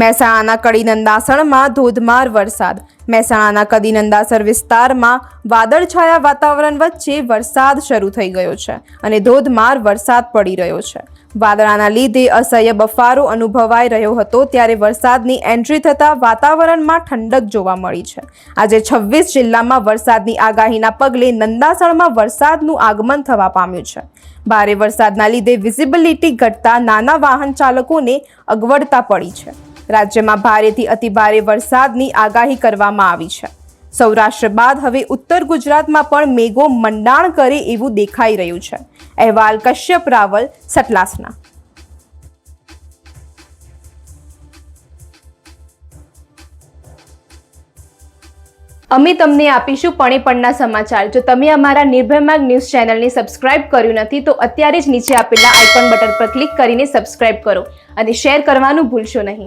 મહેસાણાના કડીનંદાસણમાં ધોધમાર વરસાદ. મહેસાણાના કદીનંદાસર વિસ્તારમાં વાદળછાયા વાતાવરણ વચ્ચે વરસાદ શરૂ થઈ ગયો છે અને ધોધમાર વરસાદ પડી રહ્યો છે. વાદળાના લીધે અસહ્ય બફારો અનુભવાઈ રહ્યો હતો ત્યારે વરસાદની એન્ટ્રી થતાં વાતાવરણમાં ઠંડક જોવા મળી છે. આજે છવ્વીસ જિલ્લામાં વરસાદની આગાહીના પગલે નંદાસણમાં વરસાદનું આગમન થવા પામ્યું છે. ભારે વરસાદના લીધે વિઝિબિલિટી ઘટતા નાના વાહન ચાલકોને અગવડતા પડી છે. રાજ્યમાં ભારેથી અતિભારે વરસાદની આગાહી કરવામાં આવી છે. સૌરાષ્ટ્ર બાદ હવે ઉત્તર ગુજરાતમાં પણ મેઘો મંડાણ કરે એવું દેખાઈ રહ્યું છે. અહેવાલ કશ્યપ રાવલ સટલાસના અમે તમને આપીશું પણે પણના સમાચાર. જો તમે અમારા નિર્ભય માર્ગ ન્યૂઝ ચેનલને સબસ્ક્રાઇબ કર્યું નથી, તો અત્યારે જ નીચે આપેલા આઇકોન બટન પર ક્લિક કરીને સબસ્ક્રાઇબ કરો અને શેર કરવાનું ભૂલશો નહીં.